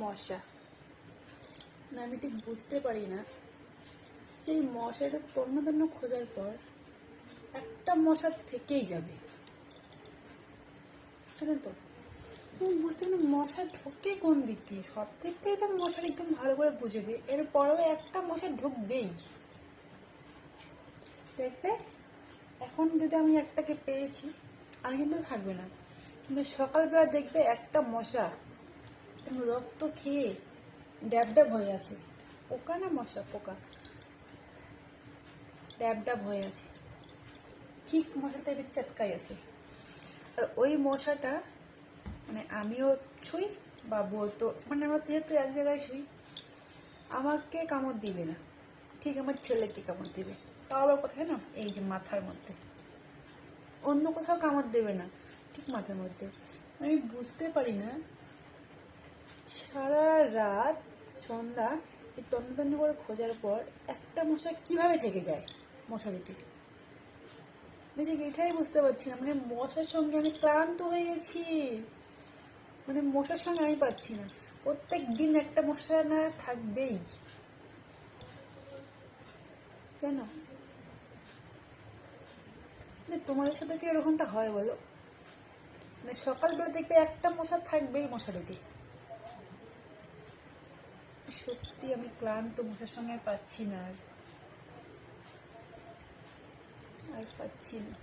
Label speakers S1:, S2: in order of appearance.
S1: মশা? না আমি ঠিক বুঝতে পারি না যে এই মশাটা তন্ন তন্ন খোঁজার পর একটা মশা থেকেই যাবে। তো? বুঝতে পারি না, মশা ঢোকে কোন দিক দিয়ে? সব দিক থেকে তো মশার একদম ভালো করে বুঝে দিই এরপরেও একটা মশা ঢুকবেই। দেখবে? এখন যদি আমি একটাকে পেয়েছি আর কিন্তু থাকবে না। কিন্তু সকালবেলা দেখবে একটা মশা রক্ত খেয়ে ড্যাব ড্যাব হয়ে আছে। পোকা না মশা? পোকা। ড্যাব ড্যাব হয়ে আছে। ঠিক মশাটা এবার চটকাই আছে। আর ওই মশাটা মানে আমিও ছুই বা বলতো মানে আমার যেহেতু এক জায়গায় শুই, আমাকে কামড় দিবে না। ঠিক আমার ছেলেকে কামড় দিবে। তাও আবার কোথায় না? এই যে মাথার মধ্যে। অন্য কোথাও কামড় দেবে না। ঠিক মাথার মধ্যে। আমি বুঝতে পারি না রাত, সন্ধ্যা, এই তন্ন তন্ন করে খোঁজার পর একটা মশা কীভাবে থেকে যায় মশারিতে? ঠিক এটাই বুঝতে পারছি না। মানে মশার সঙ্গে আমি ক্লান্ত হয়ে গেছি। মানে মশার সঙ্গে আমি পাচ্ছি না। প্রত্যেক দিন একটা মশা না থাকবেই। কেন? মানে তোমাদের সাথে কি এরকমটা হয় বলো? মানে সকালবেলা দেখবে একটা মশা থাকবেই মশারিতে। সত্যি আমি ক্লান্ত মুখের সঙ্গে পাচ্ছি না আর পাচ্ছি না।